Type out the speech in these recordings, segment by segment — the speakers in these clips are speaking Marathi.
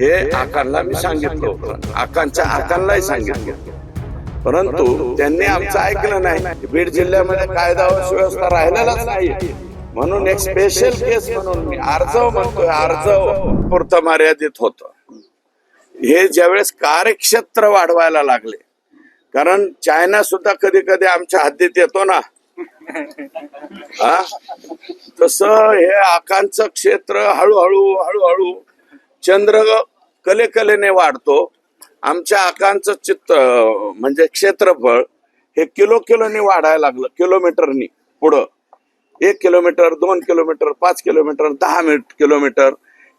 हे आकांना मी सांगितलं. होतं आकांच्या आकांनाही सांगितलं. परंतु त्यांनी आमचं ऐकलं नाही बीड जिल्ह्यामध्ये कायदा सुव्यवस्था राहिलेलाच नाही. म्हणून एक स्पेशल केस म्हणून मी अर्जव म्हणतोय अर्जव पुरतं मर्यादित होत. हे ज्यावेळेस कार्यक्षेत्र वाढवायला लागले कारण चायना सुद्धा कधी कधी आमच्या हद्दीत येतो ना. हा? तस हे आकांचं क्षेत्र हळूहळू हळूहळू चंद्र कलेकलेने वाढतो. आमच्या आकांचं चित्त म्हणजे क्षेत्रफळ हे किलो किलोनी वाढायला लागलं किलोमीटरनी पुढं. एक किलोमीटर दोन किलोमीटर पाच किलोमीटर दहा मिनिट किलोमीटर.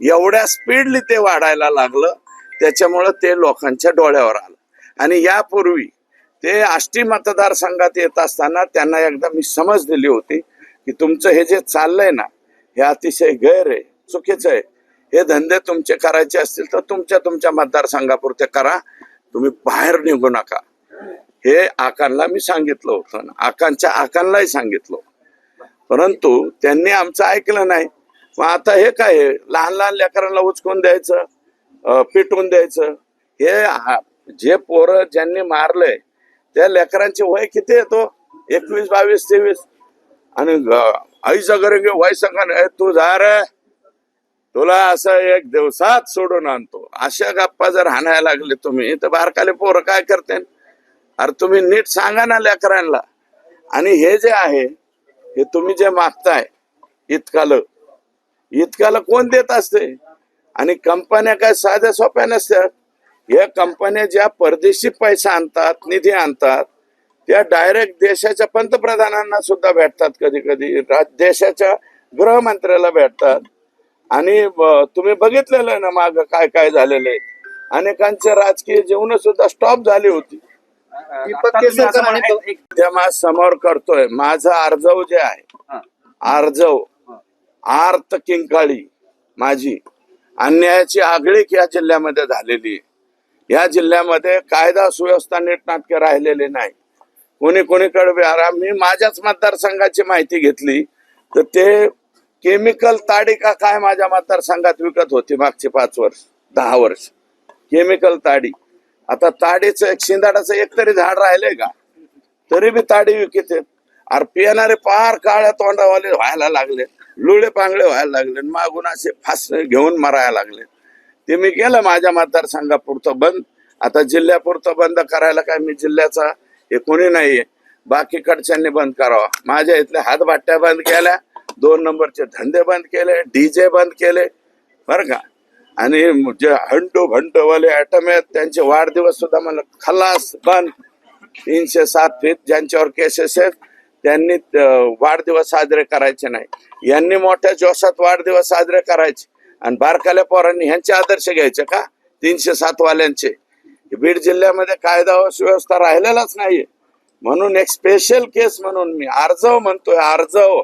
एवढ्या स्पीडली ते वाढायला लागलं त्याच्यामुळं ते लोकांच्या डोळ्यावर आलं. आणि यापूर्वी ते आष्टी मतदारसंघात येत असताना त्यांना एकदा मी समज दिली होती की तुमचं हे जे चाललंय ना हे अतिशय गैर आहे चुकीचं आहे. हे धंदे तुमचे करायचे असतील तर तुमच्या तुमच्या मतदारसंघापुरते करा. तुम्ही बाहेर निघू नका. हे आकांला मी सांगितलं होतं. आकांच्या आकांलाही सांगितलं परंतु त्यांनी आमचं ऐकलं नाही. मग आता हे काय लहान लहान लेकरांना उचकून द्यायचं पिटून पिटवून द्यायचं. हे जे पोरं ज्यांनी मारलंय त्या लेकरांचे वय किती येतो एकवीस बावीस तेवीस. आणि आई आईचा वय घेऊ तू जा रे. तुला असं एक दिवसात सोडून आणतो. अशा गप्पा जर हाणायला लागले तुम्ही तर बारकाले पोरं काय करते? अरे तुम्ही नीट सांगा ना लेकरांना. आणि हे जे आहे हे तुम्ही जे मागताय इतकालं इतकाला कोण देत असते? आणि कंपन्या काय साध्या सोप्या नसतात. या कंपन्या ज्या परदेशी पैसा आणतात निधी आणतात त्या डायरेक्ट देशाच्या पंतप्रधानांना सुद्धा भेटतात कधी कधी देशाच्या गृहमंत्र्याला भेटतात. आणि तुम्ही बघितलेलं आहे ना माग काय काय झालेलं आहे. अनेकांचे राजकीय जीवन सुद्धा स्टॉप झाली होती. समोर करतोय. माझं अर्जव जे आहे अर्जव आर्त किंकाळी माझी अन्यायाची आगळीक या जिल्ह्यामध्ये झालेली आहे. या जिल्ह्यामध्ये कायदा सुव्यवस्था नीटनाटके राहिलेले नाही. कोणी कोणीकडे मी माझ्याच मतदारसंघाची माहिती घेतली तर ते केमिकल ताडी का काय माझ्या मतदारसंघात विकत होती मागचे पाच वर्ष दहा वर्ष. केमिकल ताडी. आता ताडीचं एक शिंदाडाचं एक तरी झाड राहिलंय का? तरी बी ताडी विकत आहेत. अरे पिणारे पार काळ्या तोंडावाले व्हायला लागले लुळे पांगळे व्हायला लागले आणि मागून असे फास घेऊन मरायला लागले. ते मी केलं माझ्या मतदारसंघापुरतं बंद. आता जिल्ह्यापुरतं बंद करायला काय मी जिल्ह्याचा हे कोणी नाहीये. बाकीकडच्यांनी बंद करावा. माझ्या इथल्या हातभाट्या बंद केल्या. दोन नंबरचे धंदे बंद केले डीजे बंद केले बरं का? आणि जे हंटू भंटूवाले ऍटम आहेत त्यांचे वाढदिवस सुद्धा मला खलास बंद. तीनशे सात फीट ज्यांच्यावर केसेस आहेत त्यांनी वाढदिवस साजरे करायचे नाही. यांनी मोठ्या जोशात वाढदिवस साजरे करायचे. आणि बारकाल्या पोरांनी ह्यांचे आदर्श घ्यायचे का? तीनशे सात वाल्यांचे. बीड जिल्ह्यामध्ये कायदा व सुव्यवस्था राहिलेलाच नाहीये. म्हणून एक स्पेशल केस म्हणून मी अर्जव म्हणतोय अर्जव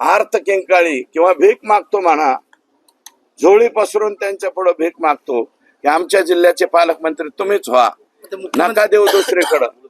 आर्त किंकाळी किंवा भीक मागतो म्हणा झोळी पसरून त्यांच्या पुढे भीक मागतो. की आमच्या जिल्ह्याचे पालकमंत्री तुम्हीच व्हा. नका देऊ दुसरीकडं.